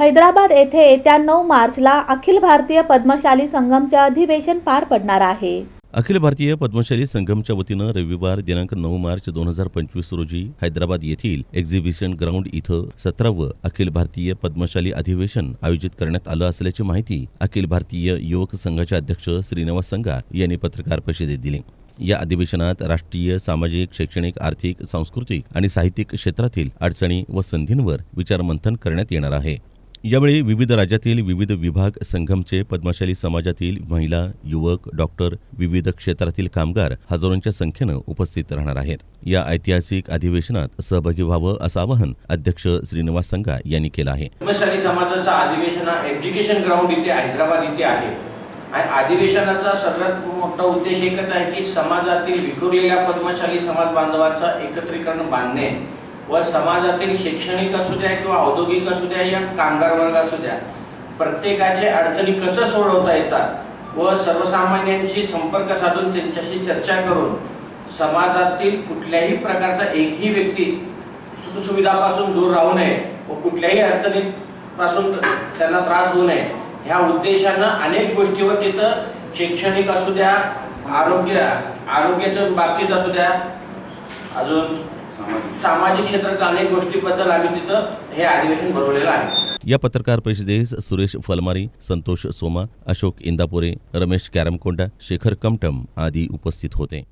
हैदराबाद येथे येत्या नऊ मार्चला अखिल भारतीय पद्मशाली संगमचे अधिवेशन पार पडणार आहे. अखिल भारतीय पद्मशाली संगमच्या वतीनं रविवार दिनांक नऊ मार्च दोन हजार पंचवीस रोजी हैदराबाद येथील एक्झिबिशन ग्राउंड इथं सतरावं अखिल भारतीय पद्मशाली अधिवेशन आयोजित करण्यात आलं असल्याची माहिती अखिल भारतीय युवक संघाचे अध्यक्ष श्रीनिवास संघा यांनी पत्रकार परिषदेत दिली. या अधिवेशनात राष्ट्रीय सामाजिक शैक्षणिक आर्थिक सांस्कृतिक आणि साहित्यिक क्षेत्रातील अडचणी व संधींवर विचारमंथन करण्यात येणार आहे. यावेळी विविध राज्यातील विविध विभाग संघमचे पद्मशाली समाजातील महिला युवक डॉक्टर विविध क्षेत्रातील कामगार हजारोंच्या संख्येनं उपस्थित राहणार आहेत. या ऐतिहासिक अधिवेशनात सहभागी व्हावं असं आवाहन अध्यक्ष श्रीनिवास संघा यांनी केलं आहे. पद्मशाली समाजाचा अधिवेशन हा एज्युकेशन ग्राउंड इथे हैदराबाद इथे आहे. आणि अधिवेशनाचा सर्वात मोठा उद्देश एकच आहे की समाजातील विखुरलेल्या पद्मशाली समाज बांधवांचा एकत्रीकरण बांधणे. व समाजातील शैक्षणिक असू द्या किंवा औद्योगिक असू द्या या कामगार वर्ग असू द्या प्रत्येकाचे अडचणी कसं सोडवता येतात व सर्वसामान्यांशी संपर्क साधून त्यांच्याशी चर्चा करून समाजातील कुठल्याही प्रकारचा एकही व्यक्ती सुखसुविधापासून दूर राहू नये व कुठल्याही अडचणीपासून त्यांना त्रास होऊ नये ह्या उद्देशानं अनेक गोष्टीवर तिथं शैक्षणिक असू द्या आरोग्य आरोग्याच्या बाबतीत असू द्या अजून सामाजिक क्षेत्रात अनेक गोष्टीबद्दल आम्ही तिथं हे अधिवेशन भरवलेलं आहे. या पत्रकार परिषदेस सुरेश फलमारी संतोष सोमा अशोक इंदापुरे रमेश कॅरमकोंडा शेखर कमटम आदी उपस्थित होते.